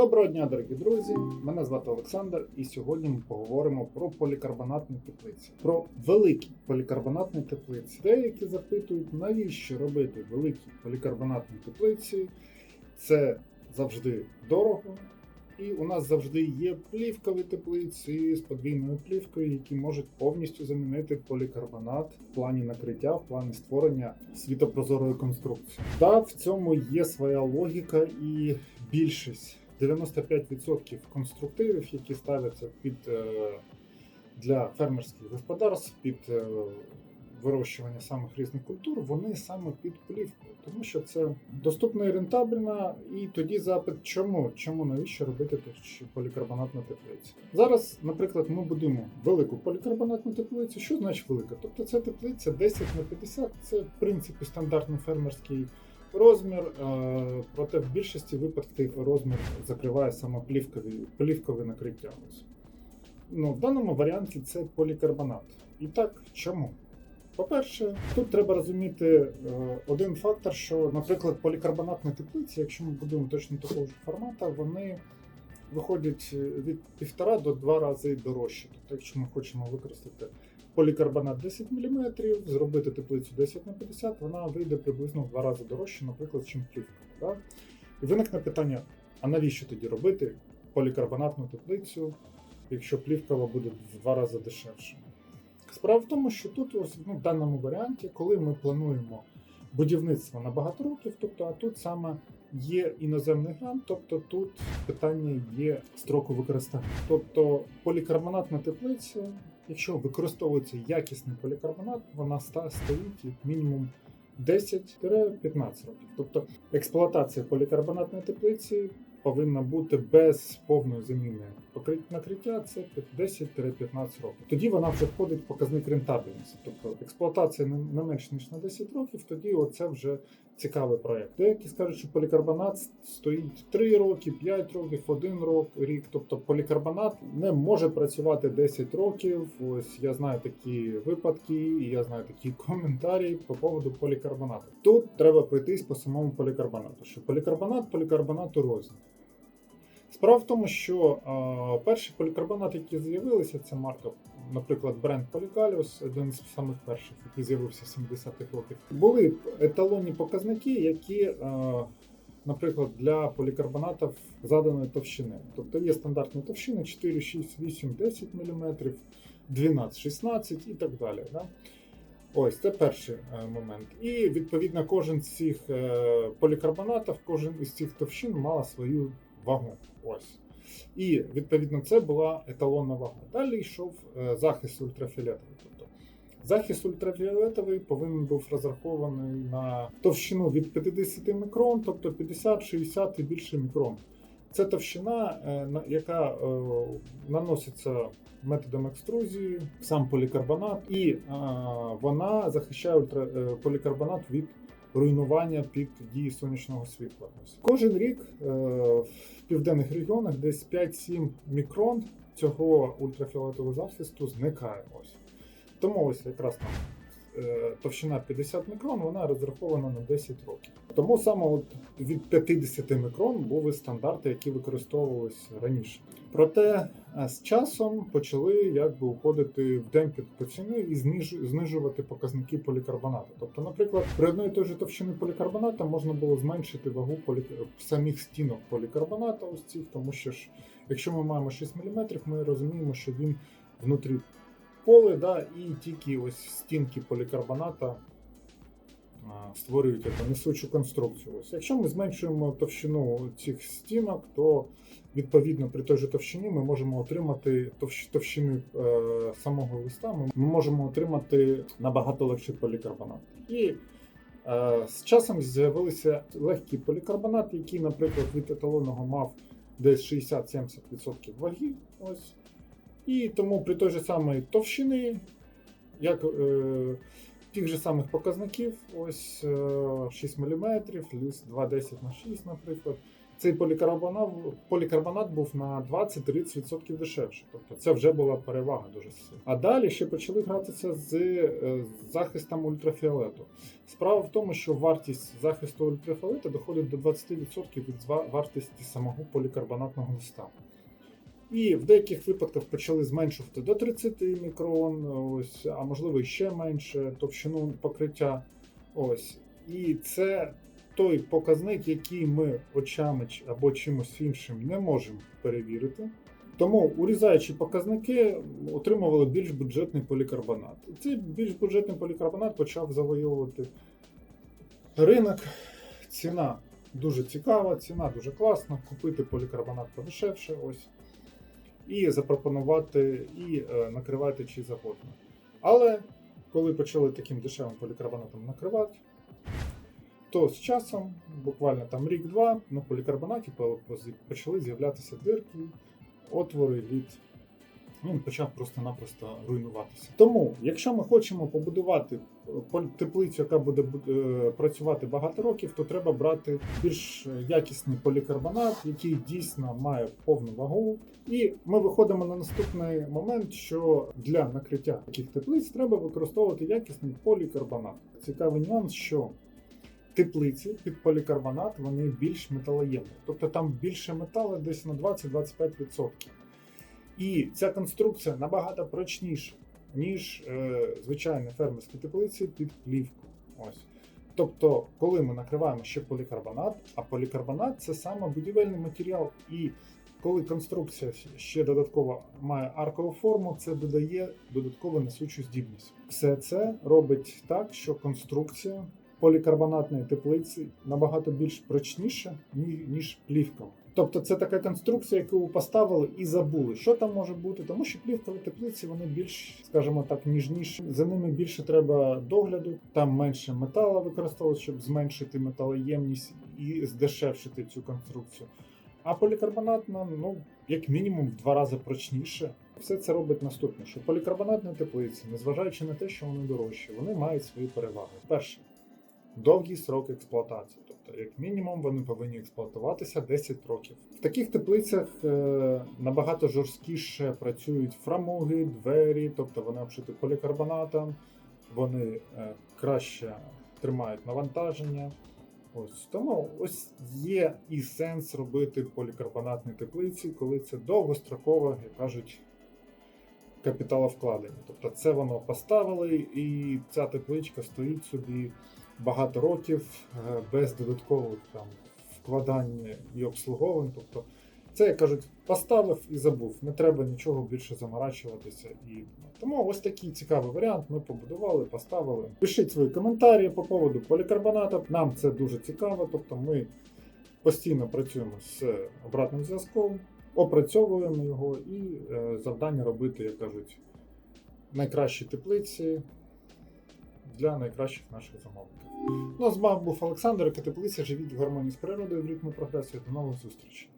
Доброго дня, дорогі друзі! Мене звати Олександр, і сьогодні ми поговоримо про полікарбонатні теплиці, про великі полікарбонатні теплиці. Деякі запитують, навіщо робити великі полікарбонатні теплиці. Це завжди дорого. І у нас завжди є плівкові теплиці з подвійною плівкою, які можуть повністю замінити полікарбонат в плані накриття, в плані створення світопрозорої конструкції. Так, в цьому є своя логіка, і більшість 95% конструктивів, які ставляться під е, для фермерських господарств під е, вирощування самих різних культур, вони саме під плівкою, тому що це доступно і рентабельно. І тоді запит, чому? Чому навіщо робити полікарбонатну теплицю? Зараз, наприклад, ми будуємо велику полікарбонатну теплицю. Що значить велика? Тобто це теплиця 10 на 50, це в принципі стандартний фермерський. Розмір, е, проте в більшості випадків розмір закриває саме плівкові, плівкове накриття. Ну, в даному варіанті це полікарбонат. І так, чому? По-перше, тут треба розуміти е, один фактор, що, наприклад, полікарбонатні теплиці, якщо ми будуємо точно такого ж формату, вони виходять від півтора до два рази дорожче. Тобто, якщо ми хочемо використати полікарбонат 10 мм, зробити теплицю 10 на 50, вона вийде приблизно в два рази дорожче, наприклад, чим плівка. Да? І виникне питання: а навіщо тоді робити полікарбонатну теплицю, якщо плівкова буде в два рази дешевше? Справа в тому, що тут, ось ну, в даному варіанті, коли ми плануємо будівництво на багато років, тобто, а тут саме є іноземний грант, тобто тут питання є строку використання. Тобто полікарбонатна теплиця, якщо використовується якісний полікарбонат, вона стоїть як мінімум 10-15 років. Тобто експлуатація полікарбонатної теплиці повинна бути без повної заміни накриття це 10-15 років. Тоді вона вже входить в показник рентабельності. Тобто експлуатація не не менш ніж на 10 років, тоді оце вже цікавий проект. Деякі скажуть, що полікарбонат стоїть 3 роки, 5 років, 1 рок, рік. Тобто полікарбонат не може працювати 10 років. Ось я знаю такі випадки, і я знаю такі коментарі по поводу полікарбонату. Тут треба пройтись по самому полікарбонату. Що полікарбонат полікарбонату рознь. Справа в тому, що а, перші полікарбонати, які з'явилися, це марка, наприклад, бренд Polycalius, один з самих перших, який з'явився в 70-х років. Були еталонні показники, які, а, наприклад, для полікарбонатів заданої товщини. Тобто є стандартні товщини 4, 6, 8, 10 мм, 12, 16 і так далі. Да? Ось це перший е, момент. І відповідно кожен з цих е, полікарбонатів, кожен із цих товщин мала свою вагу. Ось. І відповідно це була еталонна вага. Далі йшов е, захист ультрафіолетовий. Тобто захист ультрафіолетовий повинен був розрахований на товщину від 50 мікрон, тобто 50, 60 і більше мікрон. Це товщина, е, на- яка е, наноситься методом екструзії, сам полікарбонат, і вона захищає полікарбонат від руйнування під дії сонячного світла. Кожен рік е, в південних регіонах десь 5-7 мікрон цього ультрафіолетового захисту зникає. Ось. Тому ось якраз там товщина 50 мікрон, вона розрахована на 10 років. Тому саме от від 50 мікрон були стандарти, які використовувалися раніше. Проте е, з часом почали якби уходити в демпінг по ціни і зниж- знижувати показники полікарбонату. Тобто, наприклад, при одної той же товщини полікарбоната можна було зменшити вагу полі... самих стінок полікарбоната, ось цих, тому що ж, якщо ми маємо 6 мм, ми розуміємо, що він внутрі поле, да, і тільки ось стінки полікарбоната створюють яку несучу конструкцію. Ось. Якщо ми зменшуємо товщину цих стінок, то відповідно при той же товщині ми можемо отримати товщ- товщини е, самого листа, ми можемо отримати набагато легший полікарбонат. І е, з часом з'явилися легкі полікарбонати, які, наприклад, від еталонного мав десь 60-70% ваги. Ось. І тому при той же самій товщини, як е, тих же самих показників, ось е, 6 мм, ліс 2,10 на 6, наприклад. Цей полікарбонат, полікарбонат був на 20-30% дешевше. Тобто це вже була перевага дуже сильна. А далі ще почали гратися з е, захистом ультрафіолету. Справа в тому, що вартість захисту ультрафіолету доходить до 20% від вартості самого полікарбонатного листа. І в деяких випадках почали зменшувати до 30 мікрон, ось, а можливо і ще менше товщину покриття. Ось. І це той показник, який ми очами або чимось іншим не можемо перевірити. Тому урізаючи показники, отримували більш бюджетний полікарбонат. І цей більш бюджетний полікарбонат почав завойовувати ринок. Ціна дуже цікава, ціна дуже класна. Купити полікарбонат подешевше. Ось і запропонувати, і е, накривати чи завгодно. Але коли почали таким дешевим полікарбонатом накривати, то з часом, буквально там рік-два, на полікарбонаті почали з'являтися дирки, отвори від. Він почав просто-напросто руйнуватися. Тому, якщо ми хочемо побудувати е, теплицю, яка буде е, працювати багато років, то треба брати більш якісний полікарбонат, який дійсно має повну вагу. І ми виходимо на наступний момент, що для накриття таких теплиць треба використовувати якісний полікарбонат. Цікавий нюанс, що теплиці під полікарбонат вони більш металоємні, тобто там більше металу десь на 20-25%. І ця конструкція набагато прочніша, ніж е, звичайні фермерські теплиці під плівку. Ось. Тобто, коли ми накриваємо ще полікарбонат, а полікарбонат це саме будівельний матеріал. І коли конструкція ще додатково має аркову форму, це додає додаткову несучу здібність. Все це робить так, що конструкція полікарбонатної теплиці набагато більш прочніша, ні- ніж плівка. Тобто це така конструкція, яку поставили і забули, що там може бути, тому що плівкові теплиці вони більш, скажімо так, ніжніші. За ними більше треба догляду, там менше металу використовують, щоб зменшити металоємність і здешевшити цю конструкцію. А полікарбонатна, ну, як мінімум, в два рази прочніше. Все це робить наступне: що полікарбонатні теплиці, незважаючи на те, що вони дорожчі, вони мають свої переваги. Перше, довгий срок експлуатації. Тобто, як мінімум, вони повинні експлуатуватися 10 років. В таких теплицях е, набагато жорсткіше працюють фрамуги, двері, тобто вони обшиті полікарбонатом, вони е, краще тримають навантаження. Ось тому ось є і сенс робити полікарбонатні теплиці, коли це довгострокове, як кажуть, капіталовкладення. Тобто це воно поставили, і ця тепличка стоїть собі багато років е, без додаткових там вкладань і обслуговувань. Тобто, це як кажуть, поставив і забув. Не треба нічого більше заморачуватися. І тому ось такий цікавий варіант. Ми побудували, поставили. Пишіть свої коментарі по поводу полікарбоната. Нам це дуже цікаво. Тобто, ми постійно працюємо з обратним зв'язком, опрацьовуємо його і е, завдання робити, як кажуть, найкращі теплиці для найкращих наших замовників. Ну, а з вами був Олександр, яка теплиця. Живіть в гармонії з природою в ритму прогресу. До нових зустрічей.